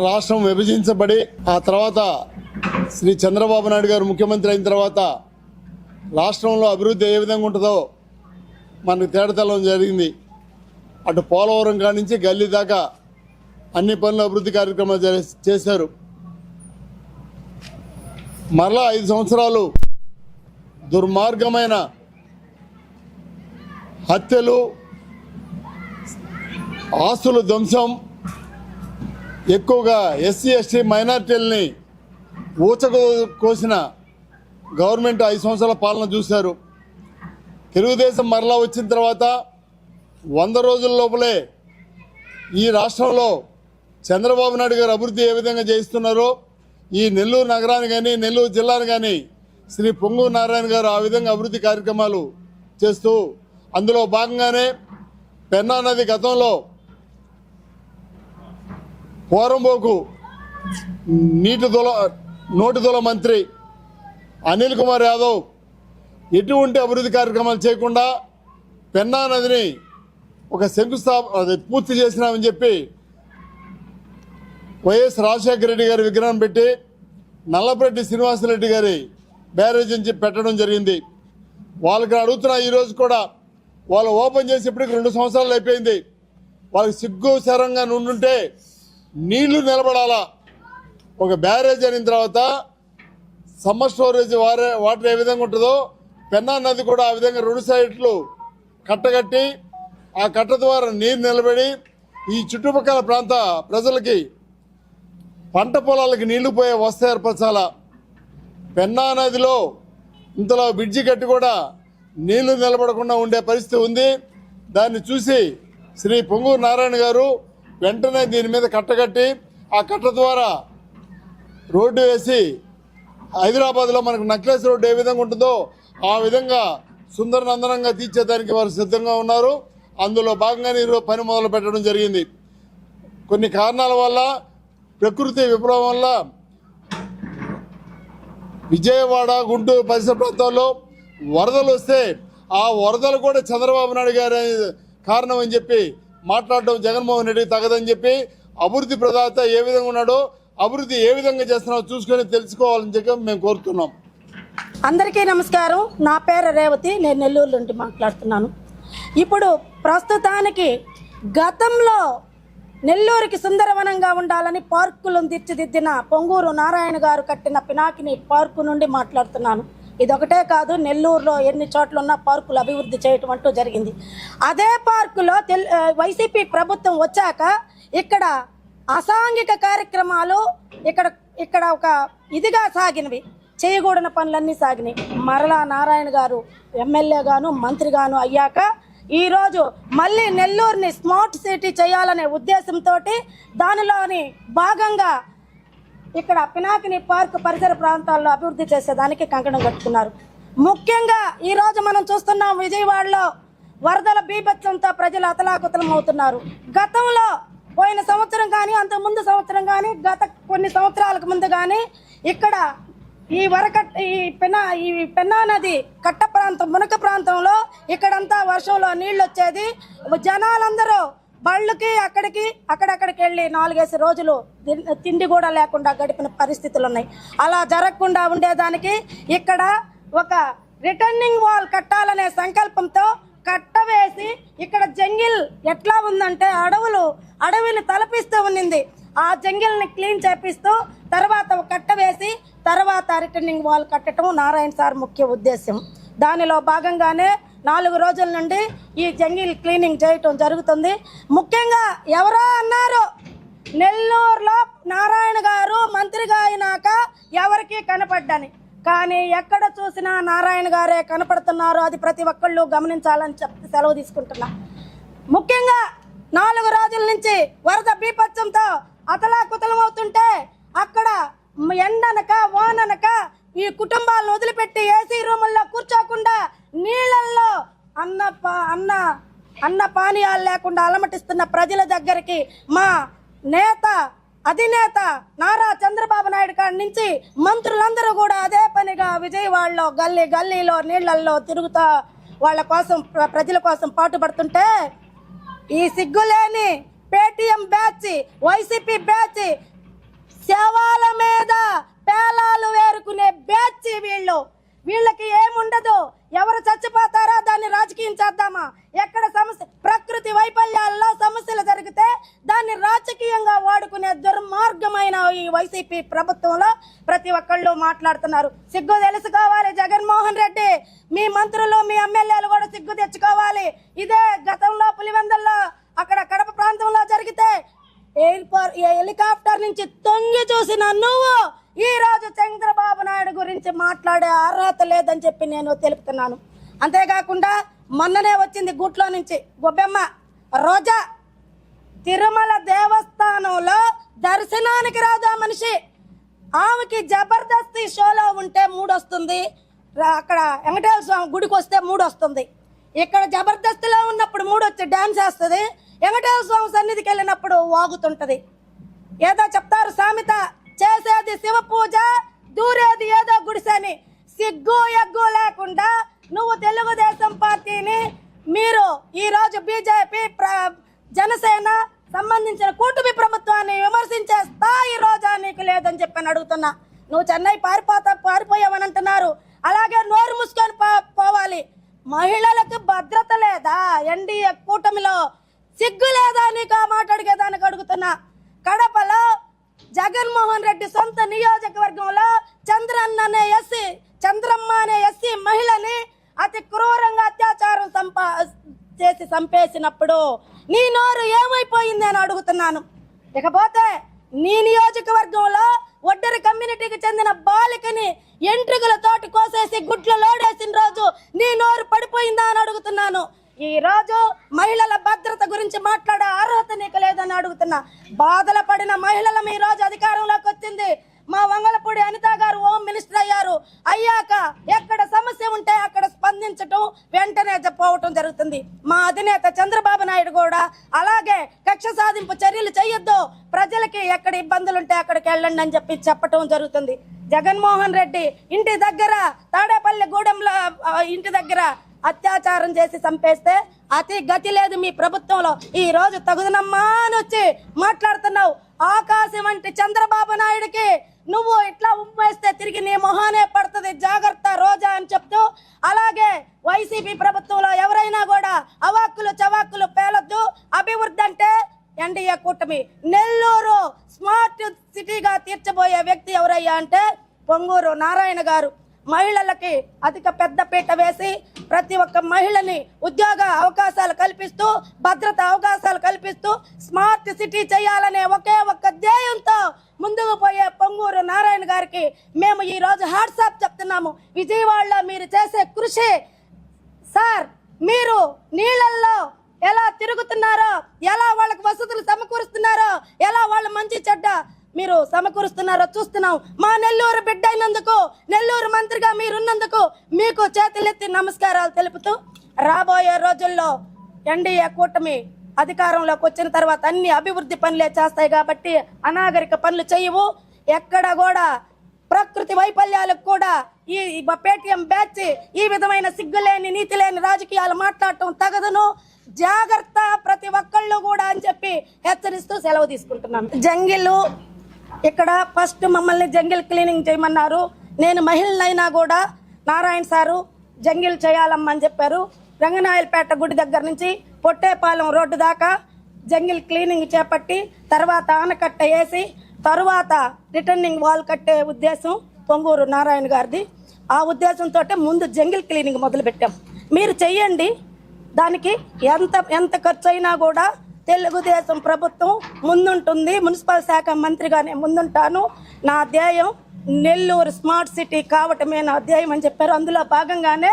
రాష్ట్రం విభజించబడి ఆ తర్వాత శ్రీ చంద్రబాబు నాయుడు గారు ముఖ్యమంత్రి అయిన తర్వాత రాష్ట్రంలో అభివృద్ధి ఏ విధంగా ఉంటుందో మనకు తేడతెల్లం జరిగింది. అటు పోలవరం కానించి నుంచి గల్లీ దాకా అన్ని పనులు అభివృద్ధి కార్యక్రమాలు చే- చేశారు. మరలా ఐదు సంవత్సరాలు దుర్మార్గమైన హత్యలు ఆస్తులు ధ్వంసం ఎక్కువగా ఎస్సీ ఎస్టీ మైనార్టీలని ఊచకు కోసిన గవర్నమెంట్ ఐదు సంవత్సరాల పాలన చూశారు. తెలుగుదేశం మరలా వచ్చిన తర్వాత వంద రోజుల లోపలే ఈ రాష్ట్రంలో చంద్రబాబు నాయుడు గారు అభివృద్ధి ఏ విధంగా చేయిస్తున్నారో ఈ నెల్లూరు నగరాన్ని కానీ నెల్లూరు జిల్లాను కానీ శ్రీ పొంగు నారాయణ గారు ఆ విధంగా అభివృద్ధి కార్యక్రమాలు చేస్తూ అందులో భాగంగానే పెన్నా నది గతంలో కోరంబోకు నీటి దొల నోటి దొల మంత్రి అనిల్ కుమార్ యాదవ్ ఎటువంటి అభివృద్ధి కార్యక్రమాలు చేయకుండా పెన్నా నదిని ఒక శంకుస్థాప అది పూర్తి చేసినామని చెప్పి వైఎస్ రాజశేఖర రెడ్డి గారి విగ్రహం పెట్టి నల్లపరెడ్డి శ్రీనివాసరెడ్డి గారి బ్యారేజ్ అని చెప్పి పెట్టడం జరిగింది. వాళ్ళకి అడుగుతున్నా ఈరోజు కూడా వాళ్ళు ఓపెన్ చేసి ఇప్పటికి రెండు సంవత్సరాలు అయిపోయింది. వాళ్ళకి సిగ్గు శరంగా నుండుంటే నీళ్ళు నిలబడాలా? ఒక బ్యారేజ్ అయిన తర్వాత సమ్మర్ స్టోరేజ్ వారే వాటర్ ఏ విధంగా ఉంటుందో పెన్నా నది కూడా ఆ విధంగా రెండు సైడ్లు కట్టగట్టి ఆ కట్ట ద్వారా నీరు నిలబడి ఈ చుట్టుపక్కల ప్రాంత ప్రజలకి పంట పొలాలకి నీళ్ళు పోయే వస్త ఏర్పరచాలా? పెన్నా నదిలో ఇంతలో బ్రిడ్జి కట్టి కూడా నీళ్ళు నిలబడకుండా ఉండే పరిస్థితి ఉంది. దాన్ని చూసి శ్రీ పొంగూరు నారాయణ గారు వెంటనే దీని మీద కట్టగట్టి ఆ కట్ట ద్వారా రోడ్డు వేసి హైదరాబాద్లో మనకు నక్లెస్ రోడ్డు ఏ విధంగా ఉంటుందో ఆ విధంగా సుందర నందనంగా తీర్చేదానికి వారు సిద్ధంగా ఉన్నారు. అందులో భాగంగానే ఈరోజు పని మొదలు పెట్టడం జరిగింది. కొన్ని కారణాల వల్ల ప్రకృతి విప్లవం వల్ల విజయవాడ గుంటూరు పరిసర ప్రాంతాల్లో వరదలు వస్తే ఆ వరదలు కూడా చంద్రబాబు నాయుడు గారి కారణం అని చెప్పి మాట్లాడడం జగన్మోహన్ రెడ్డికి తగదని చెప్పి అభివృద్ధి ప్రదాత ఏ విధంగా ఉన్నాడో అభివృద్ధి ఏ విధంగా చేస్తున్నాడో చూసుకొని తెలుసుకోవాలని చెప్పి మేము కోరుతున్నాం. అందరికీ నమస్కారం. నా పేరు రేవతి. నేను నెల్లూరు నుండి మాట్లాడుతున్నాను. ఇప్పుడు ప్రస్తుతానికి గతంలో నెల్లూరుకి సుందరవనంగా ఉండాలని పార్కులను తీర్చిదిద్దిన పొంగూరు నారాయణ గారు కట్టిన పినాకిని పార్కు నుండి మాట్లాడుతున్నాను. ఇదొకటే కాదు నెల్లూరులో ఎన్ని చోట్ల ఉన్న పార్కులు అభివృద్ధి చేయటం అంటూ జరిగింది. అదే పార్కులో తెల్ వైసీపీ ప్రభుత్వం వచ్చాక ఇక్కడ అసాంఘిక కార్యక్రమాలు ఇక్కడ ఇక్కడ ఒక ఇదిగా సాగినవి. చేయకూడని పనులన్నీ సాగినాయి మరలా నారాయణ గారు ఎమ్మెల్యేగాను మంత్రిగాను అయ్యాక ఈరోజు మళ్ళీ నెల్లూరుని స్మార్ట్ సిటీ చేయాలనే ఉద్దేశంతో దానిలోని భాగంగా ఇక్కడ పినాకిని పార్క్ పరిసర ప్రాంతాల్లో అభివృద్ధి చేసేదానికి కంకణం కట్టుకున్నారు. ముఖ్యంగా ఈరోజు మనం చూస్తున్నాం విజయవాడలో వరదల బీభత్సంతో ప్రజలు అతలాకుతలం అవుతున్నారు గతంలో పోయిన సంవత్సరం కానీ అంత ముందు సంవత్సరం కానీ గత కొన్ని సంవత్సరాలకు ముందు కానీ ఇక్కడ ఈ వరకట్ ఈ పెన్నా ఈ పెన్నా నది కట్ట ప్రాంతం మునక ప్రాంతంలో ఇక్కడంతా వర్షంలో నీళ్ళు వచ్చేది జనాలందరూ బళ్ళకి అక్కడికి అక్కడక్కడికి వెళ్ళి నాలుగేసి రోజులు తిండి కూడా లేకుండా గడిపిన పరిస్థితులు ఉన్నాయి అలా జరగకుండా ఉండేదానికి ఇక్కడ ఒక రిటర్నింగ్ వాల్ కట్టాలనే సంకల్పంతో కట్టవేసి ఇక్కడ జంగిల్ ఎట్లా ఉందంటే అడవులు అడవిని తలపిస్తూ ఉన్నింది. ఆ జంగిల్ని క్లీన్ చేపిస్తూ తర్వాత కట్టవేసి కట్ట వేసి తర్వాత రిటర్నింగ్ వాల్ కట్టడం నారాయణ సార్ ముఖ్య ఉద్దేశం దానిలో భాగంగానే నాలుగు రోజుల నుండి ఈ జంగిల్ క్లీనింగ్ చేయటం జరుగుతుంది. ముఖ్యంగా ఎవరో అన్నారు నెల్లూరులో నారాయణ గారు మంత్రిగా అయినాక ఎవరికి కనపడ్డని. కానీ ఎక్కడ చూసినా నారాయణ గారే కనపడుతున్నారు. అది ప్రతి ఒక్కళ్ళు గమనించాలని చెప్తే సెలవు తీసుకుంటున్నా. ముఖ్యంగా నాలుగు రోజుల నుంచి వరద బీపత్సంతో అతలాకుతలం అవుతుంటే అక్కడ ఎండనక వాననక ఈ కుటుంబాలను వదిలిపెట్టి ఏసీ రూముల్లో కూర్చోకుండా నీళ్ళల్లో అన్న అన్న అన్న పానీయాలు లేకుండా అలమటిస్తున్న ప్రజల దగ్గరికి మా నేత అధినేత నారా చంద్రబాబు నాయుడు కాడి నుంచి మంత్రులందరూ కూడా అదే పనిగా విజయవాడలో గల్లీ గల్లీలో నీళ్ళల్లో తిరుగుతా వాళ్ళ కోసం ప్రజల కోసం పాటుపడుతుంటే ఈ సిగ్గులేని పేటిఎం బ్యాచ్ వైసీపీ బ్యాచ్ శవాల మీద పేలాలు వేరుకునే బ్యాచ్ వీళ్ళు. వీళ్ళకి ఏముండదు? ఎవరు చచ్చిపోతారా దాన్ని రాజకీయం చేద్దామా? ఎక్కడ సమస్య ప్రకృతి వైఫల్యాల్లో సమస్యలు జరిగితే దాన్ని రాజకీయంగా వాడుకునే దుర్మార్గమైన ఈ వైసీపీ ప్రభుత్వంలో ప్రతి ఒక్కళ్ళు మాట్లాడుతున్నారు. సిగ్గు తెలుసుకోవాలి జగన్మోహన్ రెడ్డి. మీ మంత్రులు మీ ఎమ్మెల్యేలు కూడా సిగ్గు తెచ్చుకోవాలి. ఇదే గతంలో పులివెందల్లో అక్కడ కడప ప్రాంతంలో జరిగితే హెలికాప్టర్ నుంచి తొంగి చూసిన నువ్వు ఈ రోజు చంద్రబాబు నాయుడు గురించి మాట్లాడే అర్హత లేదని చెప్పి నేను తెలుపుతున్నాను. అంతేకాకుండా మొన్ననే వచ్చింది గుట్లో నుంచి గొబ్బెమ్మ రోజా తిరుమల దేవస్థానంలో దర్శనానికి రాదా మనిషి? ఆమెకి జబర్దస్తి షోలో ఉంటే మూడు వస్తుంది అక్కడ వెంకటేశ్వర స్వామి గుడికి వస్తే మూడు వస్తుంది ఇక్కడ జబర్దస్తిలో ఉన్నప్పుడు మూడు వచ్చి డ్యాన్స్ వేస్తుంది. వెంకటేశ్వర స్వామి సన్నిధికి వెళ్ళినప్పుడు వాగుతుంటుంది. ఏదో చెప్తారు సామెత. చేసేది శివ పూజ దూరేది ఏదో గుడిసని. సిగ్గు ఎగ్గు లేకుండా నువ్వు తెలుగుదేశం పార్టీని మీరు ఈరోజు బీజేపీ జనసేన సంబంధించిన కూటమి ప్రభుత్వాన్ని విమర్శించే స్థాయి రోజా నీకు లేదని చెప్పని అడుగుతున్నా. నువ్వు చెన్నై పారిపోతా పారిపోయావని అంటున్నారు. అలాగే నోరు మూసుకొని పోవాలి. మహిళలకు భద్రత లేదా? ఎన్డీఏ కూటమిలో సిగ్గు లేదా నీకు ఆ మాట అడిగేదానికి అడుగుతున్నా. కడపలో జగన్మోహన్ రెడ్డి సొంత నియోజకవర్గంలో చంద్రన్న అనే ఎస్సీ చంద్రమ్మ అనే ఎస్సీ మహిళని అతి క్రూరంగా అత్యాచారం సంపా చేసి చంపేసినప్పుడు నీ నోరు ఏమైపోయింది అని అడుగుతున్నాను. ఇకపోతే నీ నియోజకవర్గంలో ఒడ్డరి కమ్యూనిటీకి చెందిన బాలికని ఎంట్రుకలతోటి కోసేసి గుడ్లు లోడేసిన రోజు నీ నోరు పడిపోయిందా అని అడుగుతున్నాను. ఈ రోజు మహిళల భద్రత గురించి మాట్లాడే అర్హత నీకు లేదని అడుగుతున్నా. బాధల పడిన మహిళల ఈ రోజు అధికారంలోకి వచ్చింది. మా వంగలపూడి అనిత గారు హోమ్ మినిస్టర్ అయ్యారు. అయ్యాక ఎక్కడ సమస్య ఉంటే అక్కడ స్పందించటం వెంటనే చెప్పవటం జరుగుతుంది. మా అధినేత చంద్రబాబు నాయుడు కూడా అలాగే కక్ష సాధింపు చర్యలు చేయొద్దు. ప్రజలకి ఎక్కడ ఇబ్బందులు ఉంటే అక్కడికి వెళ్ళండి అని చెప్పి చెప్పటం జరుగుతుంది. జగన్మోహన్ రెడ్డి ఇంటి దగ్గర తాడేపల్లి గూడెంలో ఇంటి దగ్గర అత్యాచారం చేసి చంపేస్తే అతి గతి లేదు మీ ప్రభుత్వంలో. ఈ రోజు తగుదనమ్మా అని వచ్చి మాట్లాడుతున్నావు. ఆకాశం వంటి చంద్రబాబు నాయుడికి నువ్వు ఇట్లా ఉమ్మేస్తే తిరిగి నీ మొహానే పడుతుంది. జాగ్రత్త రోజా అని చెప్తూ అలాగే వైసీపీ ప్రభుత్వంలో ఎవరైనా కూడా అవాక్కులు చవాక్కులు పేలొద్దు. అభివృద్ధి అంటే ఎన్డీఏ కూటమి. నెల్లూరు స్మార్ట్ సిటీగా తీర్చబోయే వ్యక్తి ఎవరయ్యా అంటే పొంగూరు నారాయణ గారు. మహిళలకి అధిక పెద్ద పీట వేసి ప్రతి ఒక్క మహిళని ఉద్యోగ అవకాశాలు కల్పిస్తూ భద్రత అవకాశాలు కల్పిస్తూ స్మార్ట్ సిటీ చేయాలనే ఒకే ఒక్క ధ్యేయంతో ముందుకు పోయే పొంగూరు నారాయణ గారికి మేము ఈ రోజు హాట్సాప్ చెప్తున్నాము. విజయవాడలో మీరు చేసే కృషి సార్ మీరు నీళ్ళల్లో ఎలా తిరుగుతున్నారో ఎలా వాళ్ళకి వసతులు సమకూరుస్తున్నారో ఎలా వాళ్ళ మంచి చెడ్డ మీరు సమకూరుస్తున్నారో చూస్తున్నాం. మా నెల్లూరు బిడ్డ అయినందుకు నెల్లూరు మంత్రిగా మీరున్నందుకు మీకు చేతులెత్తి నమస్కారాలు తెలుపుతూ రాబోయే రోజుల్లో ఎన్డీఏ కూటమి అధికారంలోకి వచ్చిన తర్వాత అన్ని అభివృద్ధి పనులే చేస్తాయి కాబట్టి అనాగరిక పనులు చేయవు. ఎక్కడ కూడా ప్రకృతి వైఫల్యాలకు కూడా ఈ పేటిఎం బ్యాచ్ ఈ విధమైన సిగ్గులేని నీతి లేని రాజకీయాలు మాట్లాడటం తగదును. జాగ్రత్త ప్రతి ఒక్కళ్ళు కూడా అని చెప్పి హెచ్చరిస్తూ సెలవు తీసుకుంటున్నాను. జంగిలు ఇక్కడ ఫస్ట్ మమ్మల్ని జంగిల్ క్లీనింగ్ చేయమన్నారు. నేను మహిళనైనా కూడా నారాయణ సారు జంగిల్ చేయాలమ్మని చెప్పారు. రంగనాయలపేట గుడి దగ్గర నుంచి పొట్టేపాలెం రోడ్డు దాకా జంగిల్ క్లీనింగ్ చేపట్టి తర్వాత ఆనకట్ట వేసి తరువాత రిటర్నింగ్ వాల్ కట్టే ఉద్దేశం పొంగూరు నారాయణ గారిది. ఆ ఉద్దేశంతో ముందు జంగిల్ క్లీనింగ్ మొదలుపెట్టాం. మీరు చెయ్యండి. దానికి ఎంత ఎంత ఖర్చు అయినా కూడా తెలుగుదేశం ప్రభుత్వం ముందుంటుంది. మున్సిపల్ శాఖ మంత్రిగానే ముందుంటాను. నా ధ్యేయం నెల్లూరు స్మార్ట్ సిటీ కావటమే నా ధ్యేయం అని చెప్పారు. అందులో భాగంగానే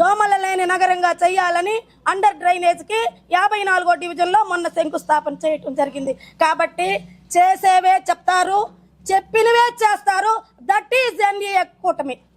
దోమల లేని నగరంగా చేయాలని అండర్ డ్రైనేజ్కి యాభై నాలుగో డివిజన్లో మొన్న శంకుస్థాపన చేయటం జరిగింది. కాబట్టి చేసేవే చెప్తారు చెప్పినవే చేస్తారు. దట్ ఈజ్ ఎన్డీఏ కూటమి.